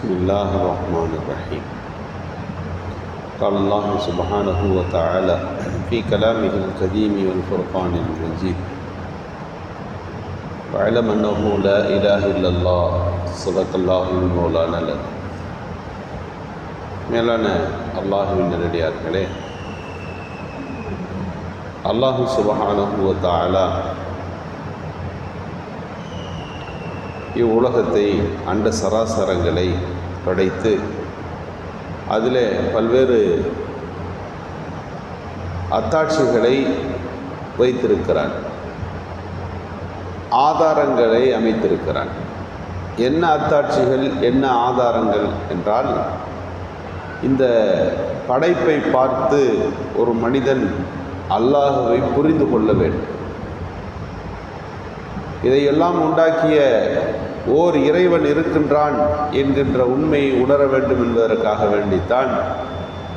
بسم الله الرحمن الرحيم قال الله سبحانه وتعالى في كلامه القديم والفرقان المجيد واعلم انه لا اله الا الله صدق الله مولانا لنا மேலான அல்லாஹுவின் நேரடியார்களே அல்லாஹு சுபஹானஹு வ தஆலா இவ்வுலகத்தை அண்ட சராசரங்களை படைத்து அதில் பல்வேறு அத்தாட்சிகளை வைத்திருக்கிறான். ஆதாரங்களை அமைத்திருக்கிறான். என்ன அத்தாட்சிகள் என்ன ஆதாரங்கள் என்றால் இந்த படைப்பை பார்த்து ஒரு மனிதன் அல்லாஹுவை புரிந்து கொள்ள வேண்டும். இதையெல்லாம் உண்டாக்கிய ஓர் இறைவன் இருக்கின்றான் என்கின்ற உண்மையை உணர வேண்டும் என்பதற்காக வேண்டித்தான்.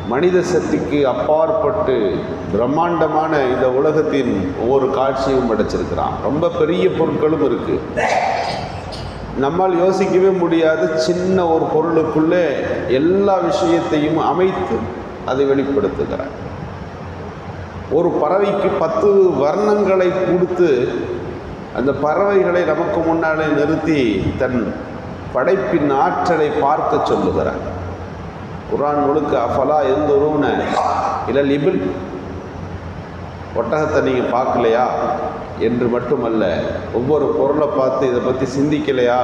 மனித சக்திக்கு அப்பாற்பட்டு பிரம்மாண்டமான இந்த உலகத்தின் ஒவ்வொரு காட்சியும் படைச்சிருக்கிறான். ரொம்ப பெரிய பொருட்களும் இருக்கு. நம்மால் யோசிக்கவே முடியாத. சின்ன ஒரு பொருளுக்குள்ளே எல்லா விஷயத்தையும் அமைத்து அதை வெளிப்படுத்துகிறான் ஒரு பறவைக்கு பத்து வர்ணங்களை கொடுத்து அந்த பறவைகளை நமக்கு முன்னாலே நிறுத்தி தன் படைப்பின் ஆற்றலை பார்க்க சொல்லுகிறார். குரான் முழுக்க அஃபலா எந்த உருவன இல்லை லிபில் ஒட்டகத்தை நீங்கள் பார்க்கலையா? என்று மட்டுமல்ல ஒவ்வொரு பொருளை பார்த்து இதை பற்றி சிந்திக்கலையா?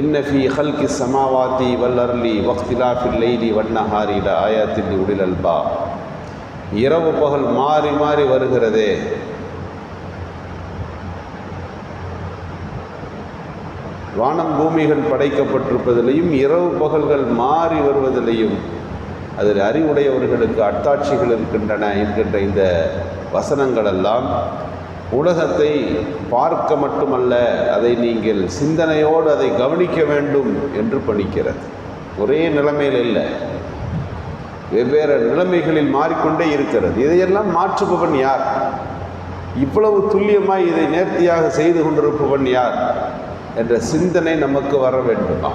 இன்னஃபி ஹல்கி சமாவாத்தி வல்லர்லி வக்திலாஃபில் லைலி வண்ணஹாரில ஆயாத்தின் உடிலல்பா இரவு பகல் மாறி மாறி வருகிறதே. வானம் பூமிகள் படைக்கப்பட்டிருப்பதிலையும் இரவு பகல்கள் மாறி வருவதிலையும் அதில் அறிவுடையவர்களுக்கு அத்தாட்சிகள் இருக்கின்றன என்கின்ற இந்த வசனங்களெல்லாம் உலகத்தை பார்க்க மட்டுமல்ல அதை நீங்கள் சிந்தனையோடு அதை கவனிக்க வேண்டும் என்று பணிக்கிறது. ஒரே நிலைமையில் இல்லை. வெவ்வேறு நிலைமைகளில் மாறிக்கொண்டே இருக்கிறது. இதையெல்லாம் மாற்றுபவன் யார்? இவ்வளவு துல்லியமாய் இதை நேர்த்தியாக செய்து கொண்டிருப்பவன் யார்? என்ற சிந்தனை நமக்கு வர வேண்டுமா.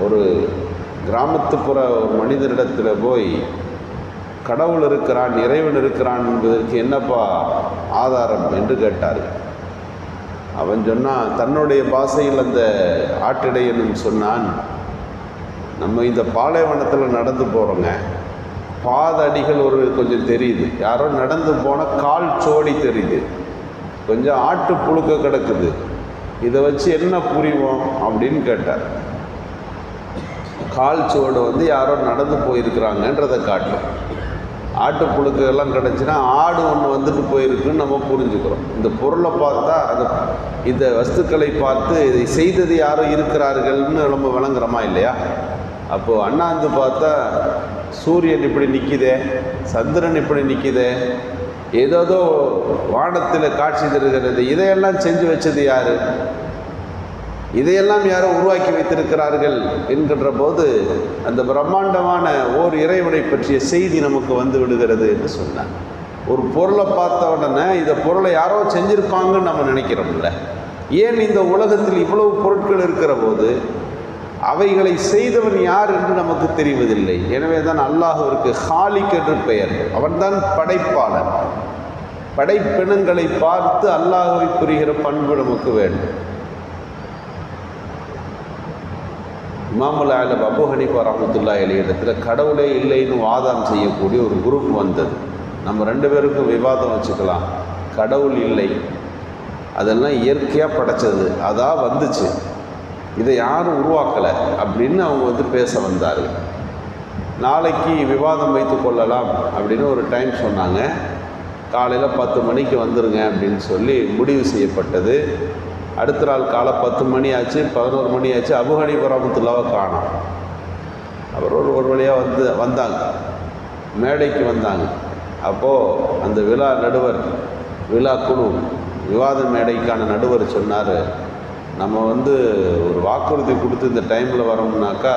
ஒரு கிராமத்துப்புற ஒரு மனிதரிடத்தில் போய் கடவுள் இருக்கிறான் இறைவன் இருக்கிறான் என்பதற்கு என்னப்பா ஆதாரம் என்று கேட்டார்கள். அவன் சொன்னான் தன்னுடைய பாஷையில் அந்த ஆட்டிடையனும் சொன்னான் நம்ம இந்த பாலைவனத்தில் நடந்து போகிறோங்க பாதடிகள் ஒரு கொஞ்சம் தெரியுது. யாரோ நடந்து போனால் கால் சோடி தெரியுது. கொஞ்சம் ஆட்டு புழுக்க கிடக்குது. இதை வச்சு என்ன புரிவோம் அப்படின்னு கேட்டார். கால் சுவடு வந்து யாரோ நடந்து போயிருக்கிறாங்கன்றதை காட்டும். ஆட்டு புழுக்கு எல்லாம் கிடச்சின்னா ஆடு ஒன்று வந்துட்டு போயிருக்குன்னு நம்ம புரிஞ்சுக்கிறோம். இந்த பொருளை பார்த்தா அது இந்த வஸ்துக்களை பார்த்து இதை செய்தது யாரும் இருக்கிறார்கள்னு நம்ம விளங்குறோமா இல்லையா? அப்போது அண்ணாந்து பார்த்தா சூரியன் இப்படி நிற்கிதே சந்திரன் இப்படி நிற்கிதே ஏதோதோ வானத்தில் காட்சி தருகிறது. இதையெல்லாம் செஞ்சு வச்சது யார்? இதையெல்லாம் யாரோ உருவாக்கி வைத்திருக்கிறார்கள் என்கின்ற போது அந்த பிரம்மாண்டமான ஓர் இறைவனை பற்றிய செய்தி நமக்கு வந்து விடுகிறது என்று சொன்னார். ஒரு பொருளை பார்த்த உடனே இந்த பொருளை யாரோ செஞ்சுருப்பாங்கன்னு நம்ம நினைக்கிறோம்ல. ஏன் இந்த உலகத்தில் இவ்வளவு பொருட்கள் இருக்கிற போது அவைகளை செய்தவன் யார் என்று நமக்கு தெரிவதில்லை. எனவே தான் அல்லாஹுவிற்கு ஹாலிக் என்று பெயர். அவன்தான் படைப்பாளன். படைப்பினங்களை பார்த்து அல்லாஹுவை புரிகிற பண்பு நமக்கு வேண்டும். இமாமுல் ஆலம் அபு ஹனிஃபா ரஹமத்துல்லா இடத்துல கடவுளே இல்லைன்னு வாதம் செய்யக்கூடிய ஒரு குரூப் வந்தது. நம்ம ரெண்டு பேருக்கும் விவாதம் வச்சுக்கலாம். கடவுள் இல்லை. அதெல்லாம் இயற்கையாக படைச்சது. அதான் வந்துச்சு. இதை யாரும் உருவாக்கலை அப்படின்னு அவங்க வந்து பேச வந்தார்கள். நாளைக்கு விவாதம் வைத்து கொள்ளலாம் அப்படின்னு ஒரு டைம் சொன்னாங்க. காலையில் பத்து மணிக்கு வந்துருங்க அப்படின்னு சொல்லி முடிவு செய்யப்பட்டது. அடுத்த நாள் காலை பத்து மணி ஆச்சு பதினோரு மணி ஆச்சு அபுஹனி பரமத்துல்லாவை காணோம். அவர் ஒரு ஒரு வழியாக வந்து வந்தாங்க. மேடைக்கு வந்தாங்க. அப்போது அந்த விழா நடுவர் விழா குழு விவாத மேடைக்கான நடுவர் சொன்னார் நம்ம வந்து ஒரு வாக்குறுதி கொடுத்து இந்த டைமில் வரோம்னாக்கா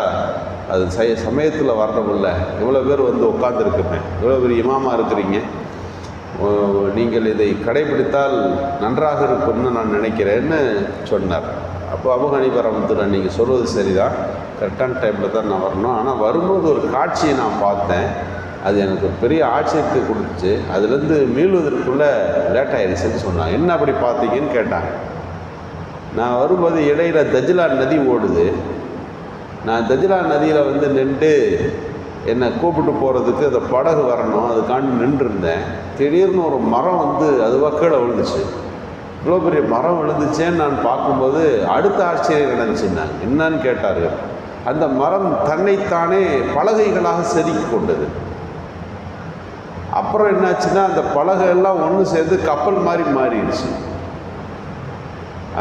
அது சய சமயத்தில் வரணும்ல இவ்வளோ பேர் வந்து உட்காந்துருக்குமே இவ்வளோ பேர் இமாமா இருக்கிறீங்க. நீங்கள் இதை கடைபிடித்தால் நன்றாக இருக்கும்னு நான் நினைக்கிறேன்னு சொன்னார். அப்போ அபு நீங்கள் சொல்வது சரிதான். கரெக்டான டைமில் தான் நான் வரணும். ஆனால் வரும்போது ஒரு காட்சியை நான் பார்த்தேன். அது எனக்கு பெரிய ஆச்சரியத்தை கொடுத்துச்சு. அதுலேருந்து மீளுவதற்குள்ளே லேட் ஆயிடுச்சுன்னு சொன்னாங்க. என்ன அப்படி பார்த்தீங்கன்னு கேட்டாங்க. நான் வரும்போது இடையில் தஜிலான் நதி ஓடுது. நான் தஜிலான் நதியில் வந்து நின்று என்னை கூப்பிட்டு போகிறதுக்கு அந்த படகு வரணும். அதுக்காண்டி நின்றுருந்தேன். திடீர்னு ஒரு மரம் வந்து அதுவாக கீழே விழுந்துச்சு. இவ்வளோ பெரிய மரம் விழுந்துச்சேன்னு நான் பார்க்கும்போது அடுத்த ஆச்சரியம் நடந்துச்சுன்னா என்னன்னு கேட்டார்கள். அந்த மரம் தன்னைத்தானே பலகைகளாக செதுக்கி கொண்டது. அப்புறம் என்னாச்சுன்னா அந்த பலகை எல்லாம் ஒன்று சேர்ந்து கப்பல் மாதிரி மாறிடுச்சு.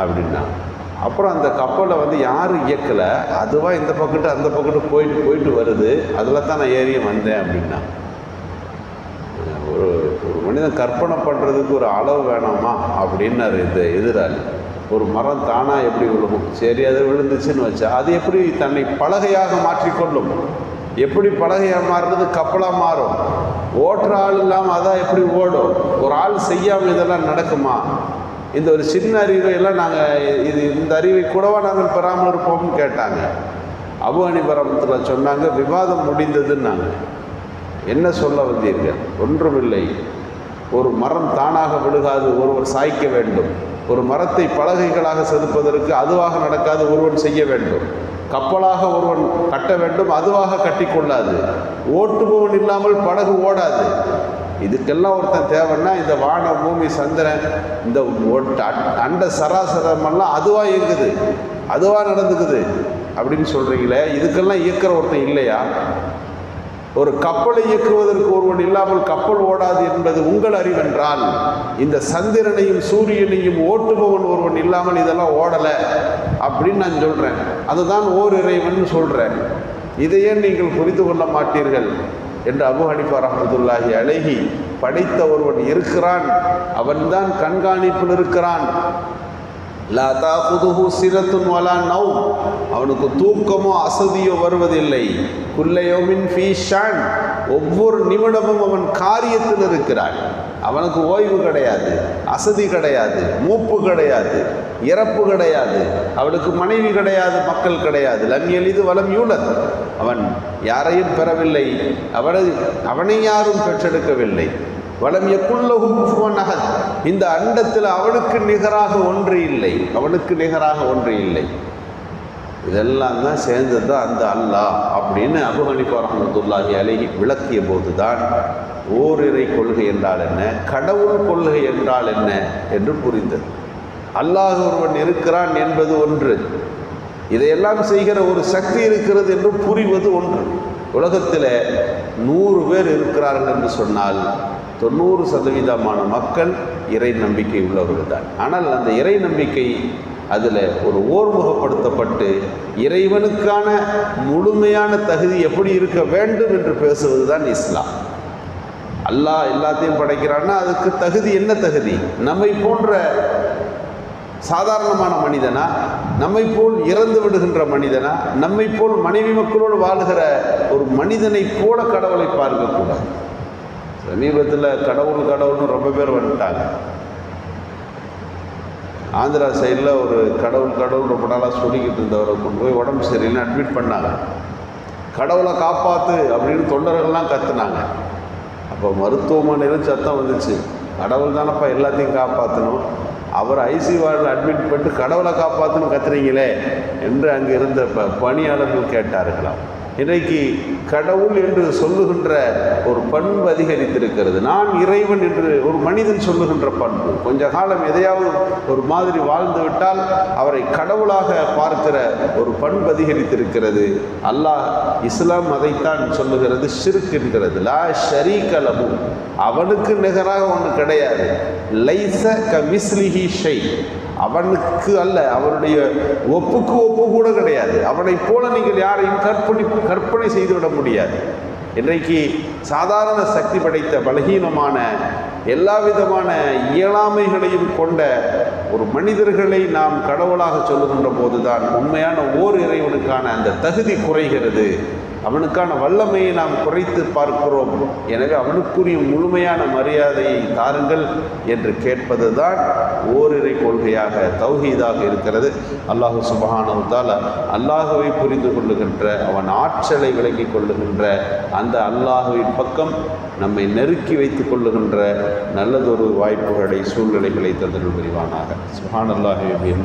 அப்படின்னா. அப்புறம் அந்த கப்பலை வந்து யாரும் இயக்கலை? அதுவாக இந்த பக்கத்து அந்த பக்கத்து போயிட்டு போயிட்டு வருது. அதில் தான் நான் ஏறிய வந்தேன் அப்படின்னா. ஒரு ஒரு மனிதன் கற்பனை பண்ணுறதுக்கு ஒரு அளவு வேணாமா? அப்படின்னாரு இந்த எதிராளி. ஒரு மரம் தானாக எப்படி விழுகும்? சரி அது விழுந்துச்சுன்னு வச்சா அது எப்படி தன்னை பலகையாக மாற்றிக்கொள்ளும்? எப்படி பலகையாக மாறுறது? கப்பலாக மாறும். ஓட்டுற ஆள் இல்லாமல் அதான் எப்படி ஓடும்? ஒரு ஆள் செய்யாமல் இதெல்லாம் நடக்குமா? இந்த ஒரு சின்ன அறிவை எல்லாம் நாங்கள் இது இந்த அறிவை கூடவா நாங்கள் பெறாமல் இருப்போம்னு கேட்டாங்க. அபு பரமத்தில் சொன்னாங்க விவாதம் முடிந்ததுன்னாங்க. என்ன சொல்ல வந்தீர்கள்? ஒன்றுமில்லை. ஒரு மரம் தானாக விழுகாது ஒருவர் சாய்க்க வேண்டும். ஒரு மரத்தை பலகைகளாக செதுப்பதற்கு அதுவாக நடக்காது ஒருவன் செய்ய வேண்டும். கப்பலாக ஒருவன் கட்ட வேண்டும் அதுவாக கட்டிக்கொள்ளாது ஓட்டுபவன் இல்லாமல் படகு ஓடாது. இதுக்கெல்லாம் ஒருத்தன் தேவைன்னா இந்த வான பூமி சந்திரன் இந்த ஒட்ட- அண்ட சராசரமெல்லாம் அதுவாக இயங்குது. அதுவாக நடந்துக்குது. அப்படின்னு சொல்கிறீங்களே இதுக்கெல்லாம் இயக்கிற ஒருத்தன் இல்லையா? ஒரு கப்பலை இயக்குவதற்கு ஒருவன் இல்லாமல் கப்பல் ஓடாது என்பது உங்கள் அறிவென்றால் இந்த சந்திரனையும் சூரியனையும் ஓட்டுபவன் ஒருவன் இல்லாமல் இதெல்லாம் ஓடலை அப்படின்னு நான் சொல்கிறேன் அதுதான் ஓர் இறைவன் சொல்கிறேன் இதையே நீங்கள் புரிந்து கொள்ள மாட்டீர்கள். என்று அபு ஹனிஃபா ரஹமதுல்லாஹி அழகி படைத்த ஒருவன் இருக்கிறான். அவன்தான் கண்காணிப்பில் இருக்கிறான். லாதா தாகுதுஹு சிரத்துன் வலா நவ் அவனுக்கு தூக்கமோ அசதியோ வருவதில்லை. குல்லையோமின் ஃபீ ஷான். ஒவ்வொரு நிமிடமும் அவன் காரியத்தில் இருக்கிறான். அவனுக்கு ஓய்வு கிடையாது அசதி கிடையாது மூப்பு கிடையாது இறப்பு கிடையாது அவனுக்கு மனைவி கிடையாது மக்கள் கிடையாது. லம் எளிது வலம் யூலத். அவன் யாரையும் பெறவில்லை. அவனை அவனை யாரும் பெற்றெடுக்கவில்லை. வளம் எக்குள்ளகும் அகன் இந்த அண்டத்தில் அவனுக்கு நிகராக ஒன்று இல்லை. அவனுக்கு நிகராக ஒன்று இல்லை. இதெல்லாம் தான் சேர்ந்தது அந்த அல்லாஹ் அப்படின்னு அபு ஹனிஃபா ரஹமத்துல்லாஹி அலைஹி விளக்கிய போது தான் ஓரிரை கொள்கை என்றால் என்ன? கடவுள் கொள்கை என்றால் என்ன? என்று புரிந்தது. அல்லாஹ் ஒருவன் இருக்கிறான் என்பது ஒன்று. இதையெல்லாம் செய்கிற ஒரு சக்தி இருக்கிறது என்று புரிவது ஒன்று. உலகத்தில் நூறு பேர் இருக்கிறார்கள் என்று சொன்னால் தொண்ணூறு சதவீதமான மக்கள் இறை நம்பிக்கை உள்ளவர்கள் தான். ஆனால் அந்த இறை நம்பிக்கை அதில் ஒரு ஓர்முகப்படுத்தப்பட்டு இறைவனுக்கான முழுமையான தகுதி எப்படி இருக்க வேண்டும் என்று பேசுவது தான் இஸ்லாம். அல்லாஹ் எல்லாத்தையும் படைக்கிறான்னா அதுக்கு தகுதி என்ன தகுதி? நம்மை போன்ற சாதாரணமான மனிதனா? நம்மை போல் இறந்து விடுகின்ற மனிதனா? நம்மை போல் மனைவி மக்களோடு வாழுகிற ஒரு மனிதனை போல கடவுளை பார்க்கக்கூடாது. சமீபத்தில் கடவுள் கடவுள்னு ரொம்ப பேர் வந்துட்டாங்க. ஆந்திரா சைடில் ஒரு கடவுள் கடவுள் ரொம்ப நாளாக சொல்லிக்கிட்டு இருந்தவரை கொண்டு போய் உடம்பு சரியில்லைன்னு அட்மிட் பண்ணாங்க. கடவுளை காப்பாற்று அப்படின்னு தொண்டர்கள்லாம் கத்துனாங்க. அப்போ மருத்துவமனையிலும் சத்தம் வந்துச்சு. கடவுள் தானப்பா எல்லாத்தையும் காப்பாற்றணும் அவர் ஐசி வார்டில் அட்மிட் பண்ணிட்டு கடவுளை காப்பாற்றணும் கத்துறீங்களே என்று அங்கே இருந்த ப பணியாளர்கள் கேட்டார்களாம். இன்றைக்கு கடவுள் என்று சொல்லுகின்ற ஒரு பண்பு அதிகரித்திருக்கிறது. நான் இறைவன் என்று ஒரு மனிதன் சொல்லுகின்ற பண்பு. கொஞ்ச காலம் எதையாவது ஒரு மாதிரி வாழ்ந்து விட்டால் அவரை கடவுளாக பார்க்கிற ஒரு பண்பு அதிகரித்திருக்கிறது. அல்லாஹ் இஸ்லாம் அதைத்தான் சொல்லுகிறது. ஷிர்க் என்கிறது லா ஷரீகலமும் அவனுக்கு நிகராக ஒன்று கிடையாது. லைச கமிஸ்லிஹி ஷை. அவனுக்கு அல்ல அவனுடைய ஒப்புக்கு ஒப்பு கூட கிடையாது. அவனைப் போல நீங்கள் யாரையும் கற்பனை கற்பனை செய்துவிட முடியாது. இன்றைக்கு சாதாரண சக்தி படைத்த பலகீனமான எல்லா விதமான இயலாமைகளையும் கொண்ட ஒரு மனிதர்களை நாம் கடவுளாக சொல்லுகின்ற போதுதான் உண்மையான ஓர் இறைவனுக்கான அந்த தகுதி குறைகிறது. அவனுக்கான வல்லமையை நாம் குறைத்து பார்க்கிறோம். எனவே அவனுக்குரிய முழுமையான மரியாதையை தாருங்கள் என்று கேட்பதுதான் ஓரிரை கொள்கையாக தௌஹீதாக இருக்கிறது. அல்லாஹு சுபஹானவத்தால் அல்லாஹுவை புரிந்து கொள்ளுகின்ற அவன் ஆற்றலை விளங்கி கொள்ளுகின்ற அந்த அல்லாஹுவின் பக்கம் நம்மை நெருக்கி வைத்துக் கொள்ளுகின்ற நல்லதொரு வாய்ப்புகளை சூழ்நிலைகளை தந்தல் புரிவானாக. சுஹான் அல்லாஹுவின்